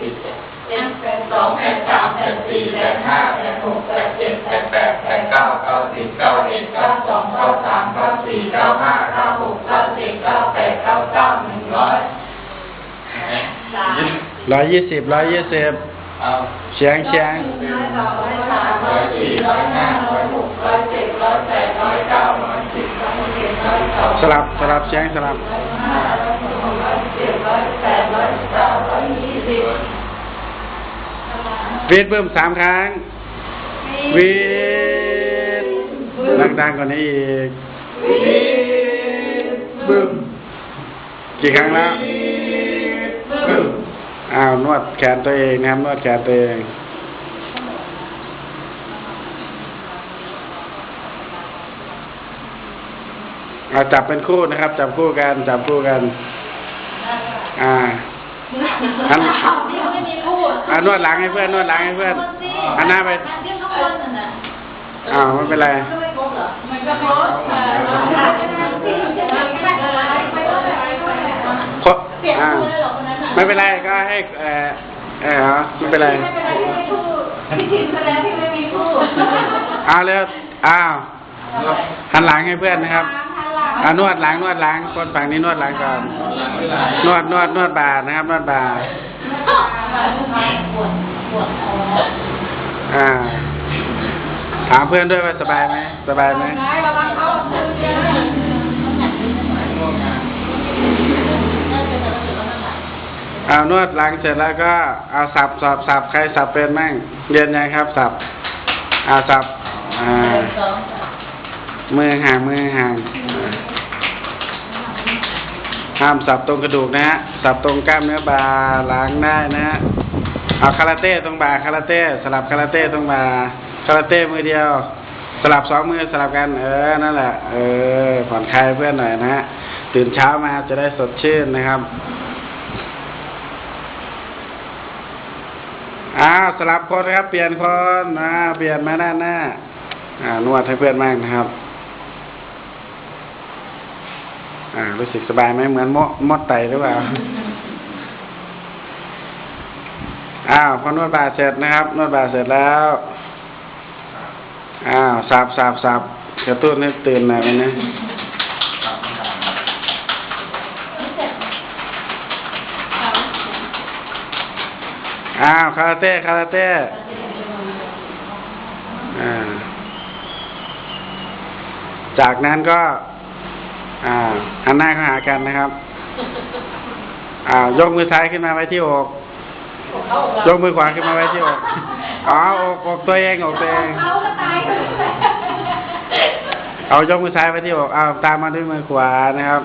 สิบเอ็ดแปดสองแปดสามแปดสี่แปดห้าแปดหกแปดเจ็ดแปดแปดแปดเก้าเก้าสิบเก้าเอ็ดเก้าสองเก้าสามเก้าสี่เก้าห้าเก้าหกเก้าเจ็ดเก้าแปดเก้าเก้าหนึ่งร้อยร้อยยี่สิบร้อยยี่สิบเอาเสียงเสียงร้อยสามร้อยสามร้อยสี่ร้อยห้าร้อยหกร้อยเจ็ดร้อยแปดร้อยเก้าร้อยสิบร้อยเอ็ดร้อยสองสลับสลับเสียงสลับร้อยห้าร้อยหกร้อยเจ็ดร้อยแปดร้อยยี่สิบ วีดเบิ่มสามครั้งวีดดังๆกว่านี้อีกบึ้มกี่ครั้งแล้วบึ้มอ้าวนวดแขนตัวเองนะครับนวดแขนตัวเองเอาจับเป็นคู่นะครับ จับคู่กัน จับคู่กัน อ่า อันนี่เขาไม่มีพูดอ่านวดหลังให้เพื่อนนวดหลังให้เพื่อนอันหน้าไปการเที่ยวข้างบนน่ะนะอ้าวไม่เป็นไรไม่ครบเหรอมันก็ครบเออขาดแค่นั้นสิจะไม่ได้อะไรไม่ต้องอะไรไม่ต้องอะไรเพราะเปลี่ยนอ่าพูดเลยหรอกคนนั้นน่ะไม่เป็นไรก็ให้เออเออเอาไม่เป็นไรไม่เป็นไรที่ไม่พูดพี่ทิมแสดงที่ไม่มีพูดเอาเร็วอ้าวหันหลังให้เพื่อนนะครับ อานวดหลังนวดหลังคนฝั่งนี้นวดหลังก่อน นวดนวดนวดบ่านะครับ นวดบ่าปวดปวดเอาอ่า ถามเพื่อนด้วยว่าสบายไหมสบายไหมเอเยอะเอานวดหลังเสร็จแล้วก็เอาสับสับสับใครสับเป็นมั่งเรียนยังครับ สับเอาสับอ่า มือห่างมือห่างห้ามสับตรงกระดูกนะฮะสับตรงกล้ามเนื้อบ่าหลังได้นะฮะเอาคาราเต้ตรงบ่าคาราเต้สลับคาราเต้ตรงบ่าคาราเต้มือเดียว สลับสองมือสลับกัน เออนั่นแหละเออผ่อนคลายเพื่อนหน่อยนะฮะตื่นเช้ามาจะได้สดชื่นนะครับอ้าวสลับคนครับ เปลี่ยนคนนะเปลี่ยนมาด้านหน้าอ่านวดให้เพื่อนมากนะครับ อ่ารู้สึกสบายไหมเหมือนมดมดไตหรือเปล่าอ้าวพอนวดบ่าเสร็จนะครับ นวดบ่าเสร็จแล้วอ้าวสับสับสับกระตุ้นให้ตื่นหน่อยไหมนะอ้าวคาราเต้คาราเต้อ่าจากนั้นก็ อ่าหันหน้าเข้าหากันนะครับ อ่ายกมือซ้ายขึ้นมาไว้ที่อก ยกมือขวาขึ้นมาไว้ที่อกอ๋ออกอกตัวเองอกตัวเองเขาก็ตายเอายกมือซ้ายไว้ที่อกเอาตามมาด้วยมือขวานะครับ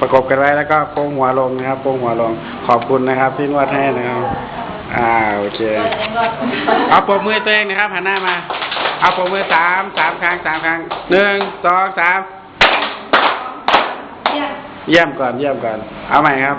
ประกบกันไว้แล้วก็โค้งหัวลงนะครับโค้งหัวลง ขอบคุณนะครับ ที่นวดให้นะครับอ่าโอเค เอาปรบมือตัวเองนะครับหันหน้ามา เอาปรบมือสามสามครั้งสามครั้งหนึ่งสองสามเนี่ย เยี่ยมก่อนเยี่ยมก่อน เอาใหม่ครับ